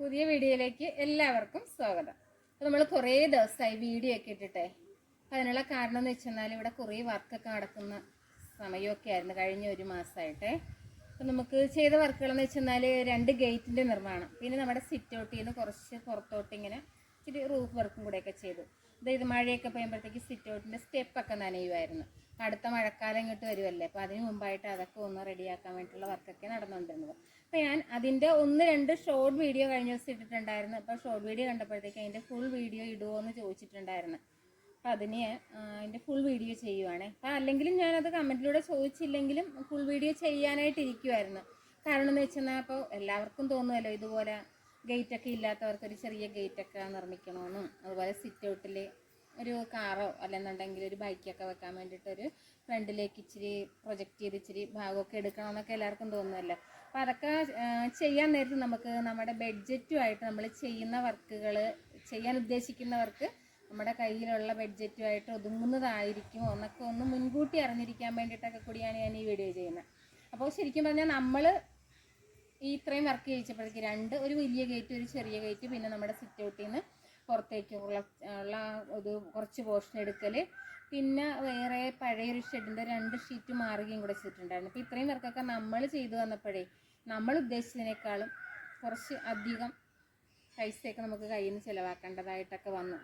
പുതിയ വീഡിയോയിലേക്ക് എല്ലാവർക്കും സ്വാഗതം. അപ്പോൾ നമ്മൾ കുറേ ദിവസമായി വീഡിയോ ഒക്കെ ഇട്ടിട്ടെ. അതിനുള്ള കാരണം എന്ന് വെച്ചെന്നാൽ ഇവിടെ കുറേ വർക്കൊക്കെ നടക്കുന്ന സമയമൊക്കെ ആയിരുന്നു കഴിഞ്ഞ ഒരു മാസമായിട്ടെ. അപ്പോൾ നമുക്ക് ചെയ്ത വർക്കുകളെന്ന് വെച്ചെന്നാൽ രണ്ട് ഗേറ്റിന്റെ നിർമ്മാണം. പിന്നെ നമ്മുടെ സിറ്റ് ഔട്ടിൽ നിന്ന് കുറച്ച് പുറത്തോട്ട് ഇങ്ങനെ ഇച്ചിരി റൂഫ് വർക്കും കൂടെയൊക്കെ ചെയ്തു. അതായത് മഴയൊക്കെ പെയ്യുമ്പോഴത്തേക്ക് സിറ്റ് ഔട്ടിന്റെ സ്റ്റെപ്പൊക്കെ നനയുമായിരുന്നു. അടുത്ത മഴക്കാലം ഇങ്ങോട്ട് വരുമല്ലേ അപ്പോൾ അതിന് മുമ്പായിട്ട് അതൊക്കെ ഒന്ന് റെഡിയാക്കാൻ വേണ്ടിയിട്ടുള്ള വർക്കൊക്കെ നടന്നുകൊണ്ടിരുന്നത്. അപ്പോൾ ഞാൻ അതിന്റെ ഒന്ന് രണ്ട് ഷോർട്ട് വീഡിയോ കഴിഞ്ഞ ദിവസം ഇട്ടിട്ടുണ്ടായിരുന്നു. അപ്പോൾ ഷോർട്ട് വീഡിയോ കണ്ടപ്പോഴത്തേക്ക് അതിന്റെ ഫുൾ വീഡിയോ ഇടുമോ എന്ന് ചോദിച്ചിട്ടുണ്ടായിരുന്നു. അപ്പോൾ അതിന് അതിന്റെ ഫുൾ വീഡിയോ ചെയ്യുവാണ്. അപ്പോൾ അല്ലെങ്കിലും ഞാനത് കമന്റിലൂടെ ചോദിച്ചില്ലെങ്കിലും ഫുൾ വീഡിയോ ചെയ്യാനായിട്ട് ഇരിക്കുമായിരുന്നു കാരണം എന്ന് വെച്ചാൽ അപ്പോൾ എല്ലാവർക്കും തോന്നുമല്ലോ ഇതുപോലെ ഗേറ്റൊക്കെ ഇല്ലാത്തവർക്ക് ഒരു ചെറിയ ഗേറ്റൊക്കെ നിർമ്മിക്കണമെന്നും അതുപോലെ സിറ്റ് ഔട്ടിൽ ഒരു കാറോ അല്ലെന്നുണ്ടെങ്കിൽ ഒരു ബൈക്കൊക്കെ വെക്കാൻ വേണ്ടിയിട്ട് ഒരു ഫ്രണ്ടിലേക്ക് ഇച്ചിരി പ്രൊജക്റ്റ് ചെയ്ത് ഇച്ചിരി ഭാഗമൊക്കെ എടുക്കണമെന്നൊക്കെ എല്ലാവർക്കും തോന്നുമല്ലോ അപ്പോൾ അതൊക്കെ ചെയ്യാൻ നേരത്ത് നമുക്ക് നമ്മുടെ ബഡ്ജറ്റുമായിട്ട് നമ്മൾ ചെയ്യുന്ന വർക്കുകൾ ചെയ്യാൻ ഉദ്ദേശിക്കുന്നവർക്ക് നമ്മുടെ കയ്യിലുള്ള ബഡ്ജറ്റുമായിട്ട് ഒതുങ്ങുന്നതായിരിക്കും എന്നൊക്കെ ഒന്ന് മുൻകൂട്ടി അറിഞ്ഞിരിക്കാൻ വേണ്ടിയിട്ടൊക്കെ കൂടിയാണ് ഞാൻ ഈ വീഡിയോ ചെയ്യുന്നത്. അപ്പോൾ ശരിക്കും പറഞ്ഞാൽ നമ്മൾ ഈ ഇത്രയും വർക്ക് ചെയ്യിച്ചപ്പോഴേക്ക് രണ്ട് ഒരു വലിയ ഗേറ്റ് ഒരു ചെറിയ ഗേറ്റ് പിന്നെ നമ്മുടെ സിറ്റ് ഔട്ടിൽ നിന്ന് പുറത്തേക്കുള്ള ഉള്ള ഇത് കുറച്ച് പോർഷൻ എടുക്കൽ പിന്നെ വേറെ പഴയൊരു ഷെഡിന്റെ രണ്ട് ഷീറ്റ് മാറുകയും കൂടെ ചെയ്തിട്ടുണ്ടായിരുന്നു. അപ്പോൾ ഇത്രയും വർക്കൊക്കെ നമ്മൾ ചെയ്തു വന്നപ്പോഴേ നമ്മൾ ഉദ്ദേശിച്ചതിനേക്കാളും കുറച്ച് അധികം പൈസയൊക്കെ നമുക്ക് കയ്യിൽ നിന്ന് ചിലവാക്കേണ്ടതായിട്ടൊക്കെ വന്നു.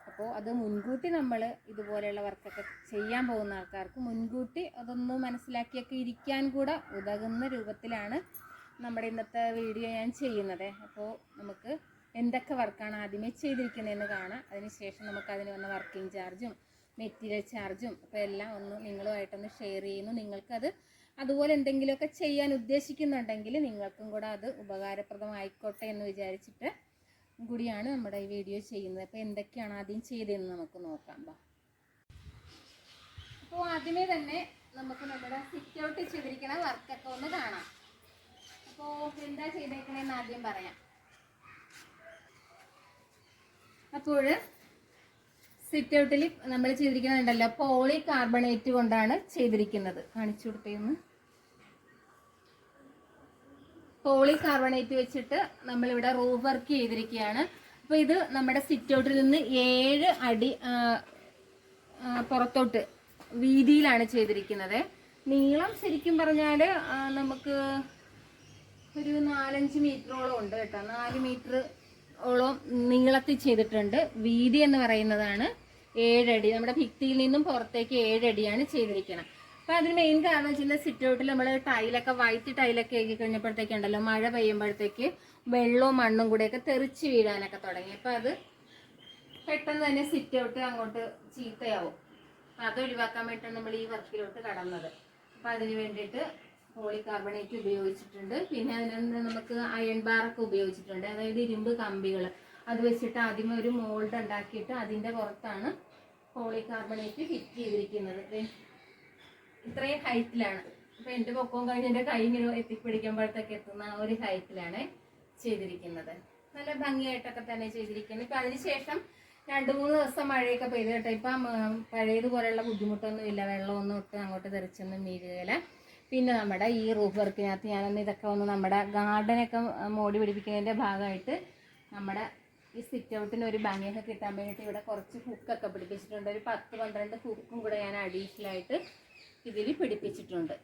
അപ്പോൾ അത് മുൻകൂട്ടി നമ്മൾ ഇതുപോലെയുള്ള വർക്കൊക്കെ ചെയ്യാൻ പോകുന്ന ആൾക്കാർക്ക് മുൻകൂട്ടി അതൊന്ന് മനസ്സിലാക്കിയൊക്കെ ഇരിക്കാൻ കൂടെ ഉതകുന്ന രൂപത്തിലാണ് നമ്മുടെ ഇന്നത്തെ വീഡിയോ ഞാൻ ചെയ്യുന്നത്. അപ്പോൾ നമുക്ക് എന്തൊക്കെ വർക്കാണ് ആദ്യമേ ചെയ്തിരിക്കുന്നതെന്ന് കാണാം. അതിനുശേഷം നമുക്ക് അതിന് വന്ന വർക്കിംഗ് ചാർജും മെറ്റീരിയൽ ചാർജും അപ്പോൾ എല്ലാം ഒന്ന് നിങ്ങളുമായിട്ടൊന്ന് ഷെയർ ചെയ്യുന്നു. നിങ്ങൾക്കത് അതുപോലെ എന്തെങ്കിലുമൊക്കെ ചെയ്യാൻ ഉദ്ദേശിക്കുന്നുണ്ടെങ്കിൽ നിങ്ങൾക്കും കൂടെ അത് ഉപകാരപ്രദമായിക്കോട്ടെ എന്ന് വിചാരിച്ചിട്ട് കൂടിയാണ് നമ്മുടെ ഈ വീഡിയോ ചെയ്യുന്നത്. അപ്പോൾ എന്തൊക്കെയാണ് ആദ്യം ചെയ്തതെന്ന് നമുക്ക് നോക്കാം ബാ. അപ്പോൾ ആദ്യമേ തന്നെ നമുക്ക് നമ്മുടെ സിറ്റ് ഔട്ട് ചെയ്തിരിക്കുന്ന വർക്കൊക്കെ ഒന്ന് കാണാം. അപ്പോൾ എന്താ ചെയ്തേക്കണേന്ന് ആദ്യം പറയാം. അപ്പോൾ സിറ്റ് ഔട്ടിൽ നമ്മൾ ചെയ്തിരിക്കുന്നുണ്ടല്ലോ പോളി കാർബണേറ്റ് കൊണ്ടാണ് ചെയ്തിരിക്കുന്നത്. കാണിച്ചു കൊടുത്തേന്ന്. പോളി കാർബണേറ്റ് വെച്ചിട്ട് നമ്മളിവിടെ റൂഫ് വർക്ക് ചെയ്തിരിക്കുകയാണ്. അപ്പോൾ ഇത് നമ്മുടെ സിറ്റ് ഔട്ടിൽ നിന്ന് ഏഴ് അടി പുറത്തോട്ട് വീതിയിലാണ് ചെയ്തിരിക്കുന്നത്. നീളം ശരിക്കും പറഞ്ഞാൽ നമുക്ക് ഒരു നാലഞ്ച് മീറ്ററോളം ഉണ്ട് കേട്ടോ. നാല് മീറ്റർ ഓളം നീളത്തിൽ ചെയ്തിട്ടുണ്ട്. വീതി എന്ന് പറയുന്നതാണ് ഏഴടി. നമ്മുടെ ഭിത്തിയിൽ നിന്നും പുറത്തേക്ക് ഏഴടിയാണ് ചെയ്തിരിക്കണം അപ്പൊ അതിന് മെയിൻ കാരണം വെച്ചാൽ സിറ്റ് ഔട്ടിൽ നമ്മൾ ടൈലൊക്കെ വൈറ്റ് ടൈലൊക്കെ ആക്കി കഴിഞ്ഞപ്പോഴത്തേക്കുണ്ടല്ലോ മഴ പെയ്യുമ്പോഴത്തേക്ക് വെള്ളവും മണ്ണും കൂടെയൊക്കെ തെറിച്ച് വീഴാനൊക്കെ തുടങ്ങി. അപ്പൊ അത് പെട്ടെന്ന് തന്നെ സിറ്റ് ഔട്ട് അങ്ങോട്ട് ചീത്തയാവും. അപ്പൊ അത് ഒഴിവാക്കാൻ വേണ്ടിയിട്ടാണ് നമ്മൾ ഈ വർക്കിലോട്ട് കടന്നത്. അപ്പം അതിന് വേണ്ടിയിട്ട് പോളി കാർബണേറ്റ് ഉപയോഗിച്ചിട്ടുണ്ട്. പിന്നെ അതിന് നമുക്ക് അയൺ ബാറൊക്കെ ഉപയോഗിച്ചിട്ടുണ്ട്. അതായത് ഇരുമ്പ് കമ്പികൾ അത് വെച്ചിട്ട് ആദ്യമേ ഒരു മോൾഡ് ഉണ്ടാക്കിയിട്ട് അതിന്റെ പുറത്താണ് പോളി കാർബണേറ്റ് ഫിറ്റ് ചെയ്തിരിക്കുന്നത് ഇത്രയും ഹൈറ്റിലാണ് അപ്പം എന്റെ പൊക്കവും കഴിഞ്ഞ് എന്റെ കൈ ഇങ്ങനെ എത്തിപ്പിടിക്കുമ്പോഴത്തേക്ക് എത്തുന്ന ആ ഒരു ഹൈറ്റിലാണ് ചെയ്തിരിക്കുന്നത്. നല്ല ഭംഗിയായിട്ടൊക്കെ തന്നെ ചെയ്തിരിക്കുന്നത് ഇപ്പം അതിനുശേഷം രണ്ട് മൂന്ന് ദിവസം മഴയൊക്കെ പെയ്ത് കേട്ടോ. ഇപ്പം പഴയതുപോലെയുള്ള ബുദ്ധിമുട്ടൊന്നും ഇല്ല വെള്ളമൊന്നും ഇട്ട് അങ്ങോട്ട് തെറിച്ചൊന്നും വീഴുകയില്ല പിന്നെ നമ്മുടെ ഈ റൂഫ് വർക്കിനകത്ത് ഞാനൊന്ന് ഇതൊക്കെ ഒന്ന് നമ്മുടെ ഗാർഡനൊക്കെ മോടി പിടിപ്പിക്കുന്നതിന്റെ ഭാഗമായിട്ട് നമ്മുടെ ഈ സിറ്റ് ഔട്ടിന് ഒരു ഭംഗിയൊക്കെ കിട്ടാൻ വേണ്ടിയിട്ട് ഇവിടെ കുറച്ച് ഹുക്കൊക്കെ പിടിപ്പിച്ചിട്ടുണ്ട്. ഒരു പത്ത് പന്ത്രണ്ട് ഹുക്കും കൂടെ ഞാൻ അഡീഷണലായിട്ട് ഇതിൽ പിടിപ്പിച്ചിട്ടുണ്ട്.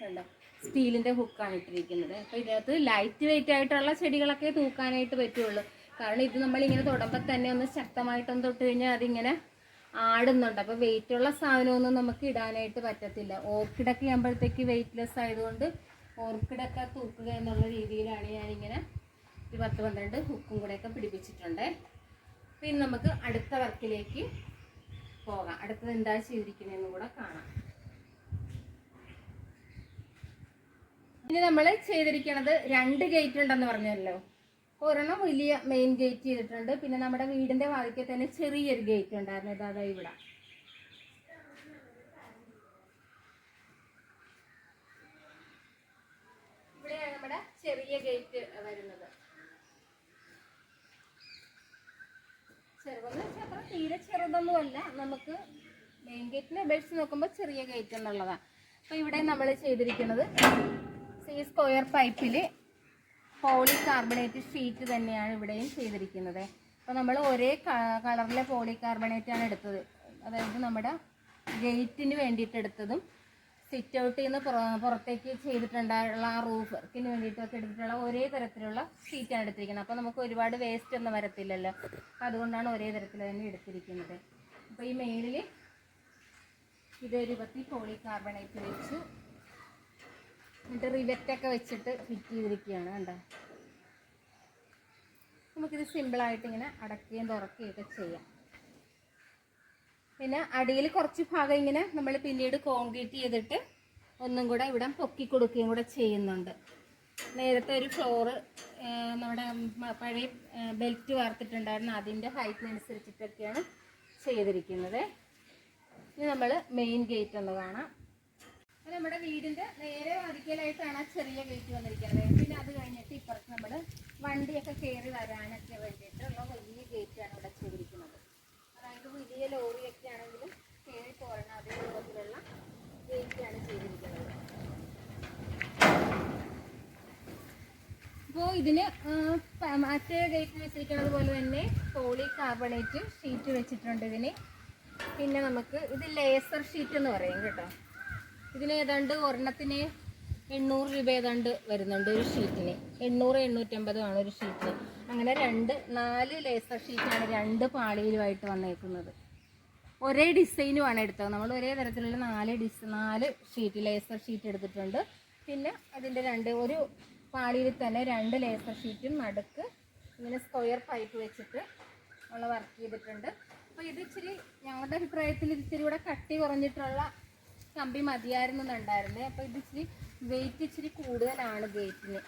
കണ്ടോ? സ്റ്റീലിന്റെ ഹുക്കാണ് ഇട്ടിരിക്കുന്നത്. അപ്പോൾ ഇതിനകത്ത് ലൈറ്റ് വെയിറ്റ് ആയിട്ടുള്ള ചെടികളൊക്കെ തൂക്കാനായിട്ട് പറ്റുള്ളൂ. കാരണം ഇത് നമ്മളിങ്ങനെ തൊടുമ്പോൾ തന്നെ ഒന്ന് ശക്തമായിട്ടൊന്ന് തൊട്ട് കഴിഞ്ഞാൽ അതിങ്ങനെ ആടുന്നുണ്ട്. അപ്പോൾ വെയിറ്റ് ഉള്ള സാധനമൊന്നും നമുക്ക് ഇടാനായിട്ട് പറ്റത്തില്ല. ഓർക്കിഡൊക്കെ ആകുമ്പോഴത്തേക്ക് വെയിറ്റ്ലെസ് ആയതുകൊണ്ട് ഓർക്കിഡൊക്കെ തൂക്കുക എന്നുള്ള രീതിയിലാണ് ഞാനിങ്ങനെ ഒരു പത്ത് പന്ത്രണ്ട് ഹുക്കും കൂടെയൊക്കെ പിടിപ്പിച്ചിട്ടുണ്ട്. പിന്നെ നമുക്ക് അടുത്ത വർക്കിലേക്ക് പോകാം. അടുത്തത് എന്താ ചെയ്തിരിക്കുന്നതെന്ന് കൂടെ കാണാം. ഇനി നമ്മൾ ചെയ്തിരിക്കുന്നത് രണ്ട് ഗേറ്റ് ഉണ്ടെന്ന് പറഞ്ഞല്ലോ. ഒരെണ്ണം വലിയ മെയിൻ ഗേറ്റ് ചെയ്തിട്ടുണ്ട്. പിന്നെ നമ്മുടെ വീടിന്റെ വാതിക്കൽ തന്നെ ചെറിയൊരു ഗേറ്റ് ഉണ്ടായിരുന്നു. ഇതാ ഇവിടെ. ഇവിടെയാണ് നമ്മുടെ ചെറിയ ഗേറ്റ് വരുന്നത്. ചെറുതെന്ന് വെച്ചാൽ അത്ര തീരെ ചെറുതൊന്നുമല്ല. നമുക്ക് മെയിൻ ഗേറ്റിനെ അപേക്ഷിച്ച് നോക്കുമ്പോൾ ചെറിയ ഗേറ്റ് എന്നുള്ളതാണ്. അപ്പോൾ ഇവിടെ നമ്മൾ ചെയ്തിരിക്കുന്നത് സി സ്ക്വയർ പൈപ്പിൽ പോളി കാർബണേറ്റ് ഷീറ്റ് തന്നെയാണ് ഇവിടെയും ചെയ്തിരിക്കുന്നത്. അപ്പോൾ നമ്മൾ ഒരേ കളറിലെ പോളി കാർബണേറ്റ് ആണ് എടുത്തത്. അതായത് നമ്മുടെ ഗേറ്റിന് വേണ്ടിയിട്ട് എടുത്തതും സിറ്റ് ഔട്ടിൽ നിന്ന് പുറത്തേക്ക് ചെയ്തിട്ടുണ്ടായുള്ള ആ റൂഫ് വർക്കിന് വേണ്ടിയിട്ടൊക്കെ എടുത്തിട്ടുള്ള ഒരേ തരത്തിലുള്ള ഷീറ്റാണ് എടുത്തിരിക്കുന്നത്. അപ്പോൾ നമുക്ക് ഒരുപാട് വേസ്റ്റ് ഒന്നും വരത്തില്ലല്ലോ. അപ്പോൾ അതുകൊണ്ടാണ് ഒരേ തരത്തിൽ തന്നെ എടുത്തിരിക്കുന്നത്. അപ്പോൾ ഈ മെയിലിൽ ഇതൊരു പത്തി പോളി കാർബണേറ്റ് വെച്ചു എന്നിട്ട് റിവറ്റൊക്കെ വെച്ചിട്ട് ഫിറ്റ് ചെയ്തിരിക്കുകയാണ് കണ്ടോ? നമുക്കിത് സിമ്പിളായിട്ട് ഇങ്ങനെ അടക്കുകയും തുറക്കുകയൊക്കെ ചെയ്യാം. പിന്നെ അടിയിൽ കുറച്ച് ഭാഗം ഇങ്ങനെ നമ്മൾ പിന്നീട് കോൺക്രീറ്റ് ചെയ്തിട്ട് ഒന്നും കൂടെ ഇവിടെ പൊക്കി കൊടുക്കുകയും കൂടെ ചെയ്യുന്നുണ്ട്. നേരത്തെ ഒരു ഫ്ലോറ് നമ്മുടെ പഴയ ബെൽറ്റ് വാർത്തിട്ടുണ്ടായിരുന്നു അതിന്റെ ഹൈറ്റിനനുസരിച്ചിട്ടൊക്കെയാണ് ചെയ്തിരിക്കുന്നത്. ഇനി നമ്മൾ മെയിൻ ഗേറ്റ് ഒന്ന് കാണാം. നമ്മുടെ വീടിന്റെ നേരെ വാതിക്കലായിട്ടാണ് ആ ചെറിയ ഗേറ്റ് വന്നിരിക്കുന്നത്. പിന്നെ അത് കഴിഞ്ഞിട്ട് ഇപ്പുറത്ത് നമ്മൾ വണ്ടിയൊക്കെ കയറി വരാനൊക്കെ വേണ്ടിയിട്ടുള്ള വലിയ ഗേറ്റാണ് ഇവിടെ ചെയ്തിരിക്കുന്നത്. അതായത് വലിയ ലോറിയൊക്കെ ആണെങ്കിലും കയറി പോരണ അതേ രൂപത്തിലുള്ള ഗേറ്റാണ് ചെയ്തിരിക്കുന്നത്. അപ്പോൾ ഇതിന് മറ്റേ ഗേറ്റ് വെച്ചിരിക്കുന്നത് പോലെ തന്നെ പോളി കാർബണേറ്റ് ഷീറ്റ് വെച്ചിട്ടുണ്ട് ഇതിന്. പിന്നെ നമുക്ക് ഇത് ലേസർ ഷീറ്റ് എന്ന് പറയും കേട്ടോ. ഇതിന് ഏതാണ്ട് ഒരെണ്ണത്തിന് എണ്ണൂറ് രൂപ ഏതാണ്ട് വരുന്നുണ്ട് ഒരു ഷീറ്റിന്. എണ്ണൂറ് എണ്ണൂറ്റമ്പതുമാണ് ഒരു ഷീറ്റിന്. അങ്ങനെ രണ്ട് നാല് ലേസർ ഷീറ്റാണ് രണ്ട് പാളിയിലുമായിട്ട് വന്നേക്കുന്നത്. ഒരേ ഡിസൈനുമാണ് എടുത്തത്. നമ്മൾ ഒരേ തരത്തിലുള്ള നാല് ഡിസ് നാല് ഷീറ്റ് ലേസർ ഷീറ്റ് എടുത്തിട്ടുണ്ട്. പിന്നെ അതിന്റെ രണ്ട് ഒരു പാളിയിൽ തന്നെ രണ്ട് ലേസർ ഷീറ്റും നടുക്ക് ഇങ്ങനെ സ്ക്വയർ പൈപ്പ് വെച്ചിട്ട് നമ്മൾ വർക്ക് ചെയ്തിട്ടുണ്ട്. അപ്പോൾ ഇത് ഇച്ചിരി ഞങ്ങളുടെ അഭിപ്രായത്തിൽ ഇത് ഇച്ചിരി കൂടെ കട്ടി കുറഞ്ഞിട്ടുള്ള കമ്പി മതിയായിരുന്നു എന്നുണ്ടായിരുന്നേ അപ്പോൾ ഇത് ഇച്ചിരി വെയിറ്റ് ഇച്ചിരി കൂടുതലാണ് ഗേറ്റിന്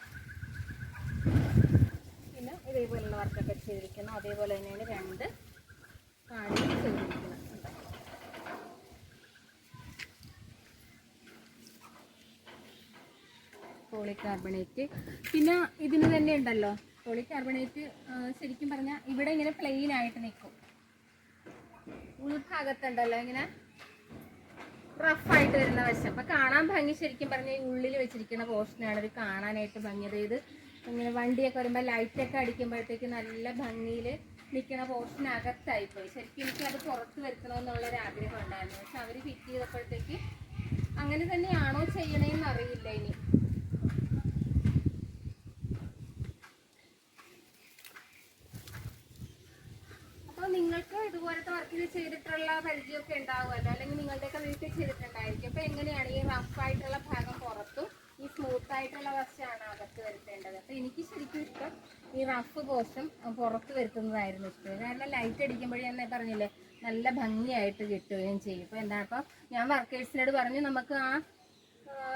പിന്നെ ഇതേപോലുള്ള വർക്കൊക്കെ ചെയ്തിരിക്കുന്നു. അതേപോലെ തന്നെയാണ് രണ്ട് കാണി ചെയ്തിരിക്കുന്നത്. പോളികാർബണേറ്റ്. പിന്നെ ഇതിന് തന്നെ ഉണ്ടല്ലോ. പോളികാർബണേറ്റ് ശരിക്കും പറഞ്ഞാൽ ഇവിടെ ഇങ്ങനെ പ്ലെയിൻ ആയിട്ട് നിൽക്കും ഉൾഭാഗത്തുണ്ടല്ലോ ഇങ്ങനെ റഫായിട്ട് വരുന്ന വശം. അപ്പൊ കാണാൻ ഭംഗി ശരിക്കും പറഞ്ഞാൽ ഈ ഉള്ളിൽ വെച്ചിരിക്കുന്ന പോർഷനാണ് ഇത് കാണാനായിട്ട് ഭംഗി അതായത് ഇങ്ങനെ വണ്ടിയൊക്കെ വരുമ്പോൾ ലൈറ്റൊക്കെ അടിക്കുമ്പോഴത്തേക്ക് നല്ല ഭംഗിയിൽ നിൽക്കുന്ന പോർഷൻ അകത്തായിപ്പോയി. ശരിക്കും എനിക്ക് അത് പുറത്ത് വരുത്തണമെന്നുള്ളൊരു ആഗ്രഹം ഉണ്ടായിരുന്നു. പക്ഷെ അവർ ഫിറ്റ് ചെയ്തപ്പോഴത്തേക്ക് അങ്ങനെ തന്നെയാണോ ചെയ്യണേന്ന് അറിയില്ല ഇനി. അപ്പോൾ നിങ്ങൾക്ക് ഇതുപോലത്തെ വർക്കിൽ ചെയ്തിട്ടുള്ള പരിചയമൊക്കെ ഉണ്ടാവുമല്ലോ? അല്ലെങ്കിൽ നിങ്ങളുടെയൊക്കെ വീട്ടിൽ ചെയ്തിട്ടുണ്ടായിരിക്കും. അപ്പോൾ എങ്ങനെയാണ് ഈ റഫ് ആയിട്ടുള്ള ഭാഗം പുറത്തും ഈ സ്മൂത്ത് ആയിട്ടുള്ള വശമാണ് അകത്ത് വരുത്തേണ്ടത്? അപ്പോൾ എനിക്ക് ശരിക്കും ഇഷ്ടം ഈ റഫ് പോർഷൻ പുറത്ത് വരുത്തുന്നതായിരുന്നു ഇഷ്ടം. കാരണം ലൈറ്റ് അടിക്കുമ്പോഴേ ഞാൻ പറഞ്ഞില്ലേ നല്ല ഭംഗിയായിട്ട് കിട്ടുകയും ചെയ്യും. ഇപ്പോൾ എന്താ അപ്പോൾ ഞാൻ വർക്കേഴ്സിനോട് പറഞ്ഞു നമുക്ക് ആ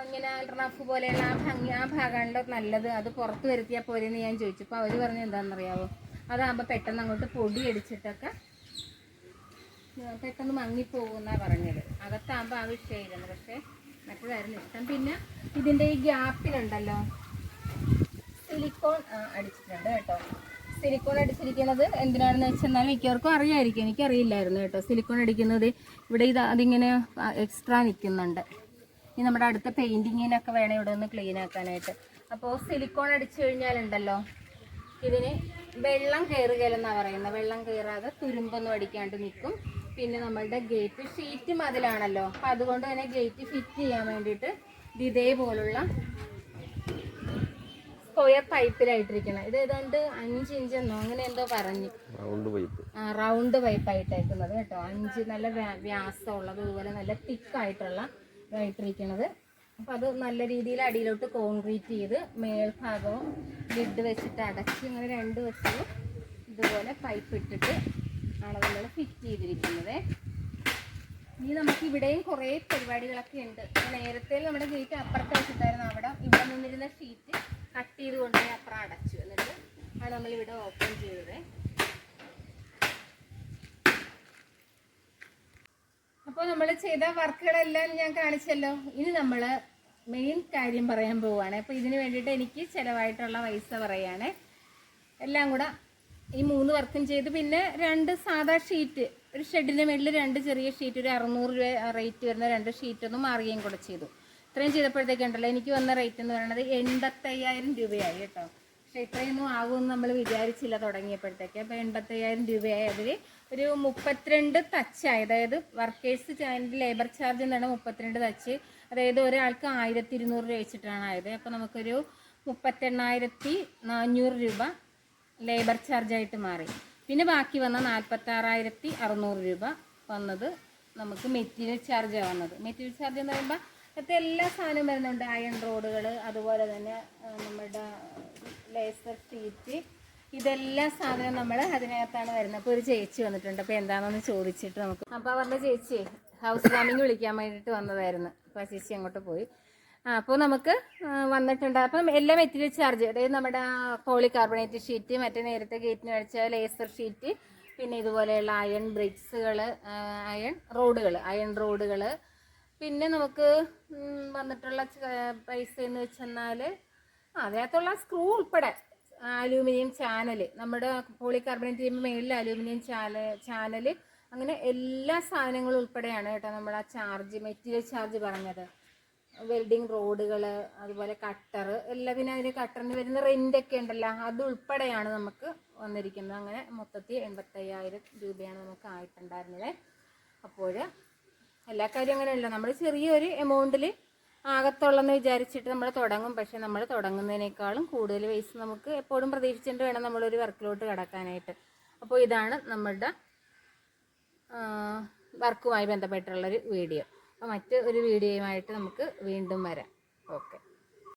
ഇങ്ങനെ റഫ് പോലെയുള്ള ആ ഭംഗി ആ ഭാഗമാണല്ലോ നല്ലത്. അത് പുറത്ത് വരുത്തിയാൽ പോരെന്ന് ഞാൻ ചോദിച്ചു. അപ്പോൾ അവർ പറഞ്ഞു എന്താണെന്നറിയാവോ? അതാകുമ്പോൾ പെട്ടെന്ന് അങ്ങോട്ട് പൊടി അടിച്ചിട്ടൊക്കെ പെട്ടെന്ന് മങ്ങിപ്പോകുന്നാണ് പറഞ്ഞത്. അകത്താകുമ്പോൾ ആ വിഷയമായിരുന്നു പക്ഷേ മറ്റേതായിരുന്നു ഇഷ്ടം. പിന്നെ ഇതിന്റെ ഈ ഗ്യാപ്പിലുണ്ടല്ലോ. സിലിക്കോൺ അടിച്ചിട്ടുണ്ട് കേട്ടോ. സിലിക്കോൺ അടിച്ചിരിക്കുന്നത് എന്തിനാണെന്ന് വെച്ചെന്നാൽ മിക്കവർക്കും അറിയായിരിക്കും. എനിക്കറിയില്ലായിരുന്നു കേട്ടോ. സിലിക്കോൺ അടിക്കുന്നത് ഇവിടെ ഇത് അതിങ്ങനെ എക്സ്ട്രാ നിൽക്കുന്നുണ്ട് ഇനി നമ്മുടെ അടുത്ത പെയിന്റിങ്ങിനൊക്കെ വേണം ഇവിടെ ഒന്ന് ക്ലീൻ ആക്കാനായിട്ട്. അപ്പോൾ സിലിക്കോൺ അടിച്ചു കഴിഞ്ഞാലുണ്ടല്ലോ ഇതിന് വെള്ളം കയറുകയില്ലെന്നാണ് പറയുന്നത്. വെള്ളം കയറാതെ തുരുമ്പൊന്നും അടിക്കാണ്ട് നിൽക്കും പിന്നെ നമ്മളുടെ ഗേറ്റ് ഷീറ്റ് മതിലാണല്ലോ. അപ്പം അതുകൊണ്ട് തന്നെ ഗേറ്റ് ഫിറ്റ് ചെയ്യാൻ വേണ്ടിയിട്ട് ഇത് ഇതേപോലുള്ള സ്ക്വയർ പൈപ്പിലായിട്ടിരിക്കണം ഇത് ഏതാണ്ട് അഞ്ച് ഇഞ്ച് എന്നോ അങ്ങനെ എന്തോ പറഞ്ഞു. റൗണ്ട് പൈപ്പ് ആ റൗണ്ട് പൈപ്പായിട്ടേക്കുന്നത് കേട്ടോ. അഞ്ച് നല്ല വ്യാസം വ്യാസമുള്ളത് അതുപോലെ നല്ല തിക്കായിട്ടുള്ള ഇതായിട്ടിരിക്കണത് അപ്പം അത് നല്ല രീതിയിൽ അടിയിലോട്ട് കോൺക്രീറ്റ് ചെയ്ത് മേൽഭാഗവും ലിഡ് വെച്ചിട്ട് അടച്ച് ഇങ്ങനെ രണ്ട് വശവും ഇതുപോലെ പൈപ്പ് ഇട്ടിട്ട് ആണ് നമ്മൾ ഫിറ്റ് ചെയ്തിരിക്കുന്നത്. ഇനി നമുക്ക് ഇവിടെയും കുറേ പരിപാടികളൊക്കെ ഉണ്ട്. നേരത്തെ നമ്മുടെ ഗേറ്റ് അപ്പുറത്ത് വെച്ചിട്ടായിരുന്നു അവിടെ ഇവിടെ നിന്നിരുന്ന ഷീറ്റ് കട്ട് ചെയ്ത് കൊണ്ടുപോയി അപ്പുറം അടച്ചു. എന്നിട്ട് ആണ് നമ്മൾ ഇവിടെ ഓപ്പൺ ചെയ്തത്. അപ്പോൾ നമ്മൾ ചെയ്ത വർക്കുകളെല്ലാം ഞാൻ കാണിച്ചല്ലോ. ഇനി നമ്മൾ മെയിൻ കാര്യം പറയാൻ പോവുകയാണ് അപ്പോൾ ഇതിന് വേണ്ടിയിട്ട് എനിക്ക് ചിലവായിട്ടുള്ള പൈസ പറയാണ്. എല്ലാം കൂടെ ഈ മൂന്ന് വർക്കും ചെയ്ത് പിന്നെ രണ്ട് സാധാ ഷീറ്റ്. ഒരു ഷെഡിന് മേളിൽ രണ്ട് ചെറിയ ഷീറ്റ് ഒരു അറുന്നൂറ് രൂപ റേറ്റ് വരുന്ന രണ്ട് ഷീറ്റ് ഒന്ന് മാറുകയും കൂടെ ചെയ്തു. ഇത്രയും ചെയ്തപ്പോഴത്തേക്കുണ്ടല്ലോ എനിക്ക് വന്ന റേറ്റ് എന്ന് പറയുന്നത് എൺപത്തയ്യായിരം രൂപയായി കേട്ടോ. പക്ഷെ ഇത്രയൊന്നും ആകുമെന്ന് നമ്മൾ വിചാരിച്ചില്ല തുടങ്ങിയപ്പോഴത്തേക്ക്. അപ്പോൾ എൺപത്തയ്യായിരം രൂപയായി. അതിൽ ഒരു മുപ്പത്തിരണ്ട് തച്ചായി അതായത് വർക്കേഴ്സ് ചാനൽ ലേബർ ചാർജ് എന്നാണ് മുപ്പത്തിരണ്ട് തച്ച് അതായത് ഒരാൾക്ക് ആയിരത്തി ഇരുന്നൂറ് രൂപ വെച്ചിട്ടാണ് ആയത്. അപ്പോൾ നമുക്കൊരു മുപ്പത്തെണ്ണായിരത്തി നാനൂറ് രൂപ ലേബർ ചാർജായിട്ട് മാറി. പിന്നെ ബാക്കി വന്ന നാൽപ്പത്താറായിരത്തി അറുന്നൂറ് രൂപ വന്നത് നമുക്ക് മെറ്റീരിയൽ ചാർജാണ് വന്നത്. മെറ്റീരിയൽ ചാർജ് എന്ന് പറയുമ്പോൾ ഇപ്പോഴത്തെ എല്ലാ സാധനവും വരുന്നുണ്ട്. അയൺ റോഡുകൾ അതുപോലെ തന്നെ നമ്മുടെ ലേസർ ഷീറ്റ്. ഇതെല്ലാ സാധനവും നമ്മൾ അതിനകത്താണ് വരുന്നത്. അപ്പോൾ ഒരു ചേച്ചി വന്നിട്ടുണ്ട്. അപ്പോൾ എന്താണെന്ന് ചോദിച്ചിട്ട് നമുക്ക് അപ്പോൾ അവരുടെ ചേച്ചി ഹൗസ് വാമിങ് വിളിക്കാൻ വേണ്ടിയിട്ട് വന്നതായിരുന്നു. അപ്പോൾ ആ ചേച്ചി അങ്ങോട്ട് പോയി. അപ്പോൾ നമുക്ക് വന്നിട്ടുണ്ട്. അപ്പം എല്ലാം മെറ്റീരിയൽ ചാർജ് അതായത് നമ്മുടെ പോളി കാർബണേറ്റ് ഷീറ്റ് മറ്റേ നേരത്തെ ഗേറ്റിന് അടിച്ച ലേസർ ഷീറ്റ് പിന്നെ ഇതുപോലെയുള്ള അയൺ ബ്രിക്സുകൾ അയൺ റോഡുകൾ അയൺ റോഡുകൾ പിന്നെ നമുക്ക് വന്നിട്ടുള്ള പൈസ എന്ന് വെച്ചെന്നാൽ അതിനകത്തുള്ള സ്ക്രൂ ഉൾപ്പെടെ അലൂമിനിയം ചാനൽ നമ്മുടെ പോളി കാർബണേറ്റ് ചെയ്യുമ്പോൾ മേളിൽ അലൂമിനിയം ചാല ചാനൽ അങ്ങനെ എല്ലാ സാധനങ്ങളും ഉൾപ്പെടെയാണ് കേട്ടോ നമ്മൾ ആ ചാർജ് മെറ്റീരിയൽ ചാർജ് പറഞ്ഞത്. വെൽഡിങ് റോഡുകൾ അതുപോലെ കട്ടർ എല്ലാം പിന്നെ അതിന് കട്ടറിന് വരുന്ന ഒക്കെ ഉണ്ടല്ലോ അത് ഉൾപ്പെടെയാണ് നമുക്ക് വന്നിരിക്കുന്നത്. അങ്ങനെ മൊത്തത്തിൽ എൺപത്തയ്യായിരം രൂപയാണ് നമുക്ക് ആയിട്ടുണ്ടായിരുന്നത്. അപ്പോൾ എല്ലാ കാര്യവും അങ്ങനെയല്ല നമ്മൾ ചെറിയൊരു എമൗണ്ടിൽ ആകത്തുള്ളെന്ന് വിചാരിച്ചിട്ട് നമ്മൾ തുടങ്ങും. പക്ഷെ നമ്മൾ തുടങ്ങുന്നതിനേക്കാളും കൂടുതൽ പൈസ നമുക്ക് എപ്പോഴും പ്രതീക്ഷിച്ചിട്ട് വേണം നമ്മളൊരു വർക്കിലോട്ട് കിടക്കാനായിട്ട്. അപ്പോൾ ഇതാണ് നമ്മളുടെ വർക്കുമായി ബന്ധപ്പെട്ടുള്ളൊരു വീഡിയോ മറ്റ് ഒരു വീഡിയോയുമായിട്ട് നമുക്ക് വീണ്ടും വരാം. ഓക്കെ.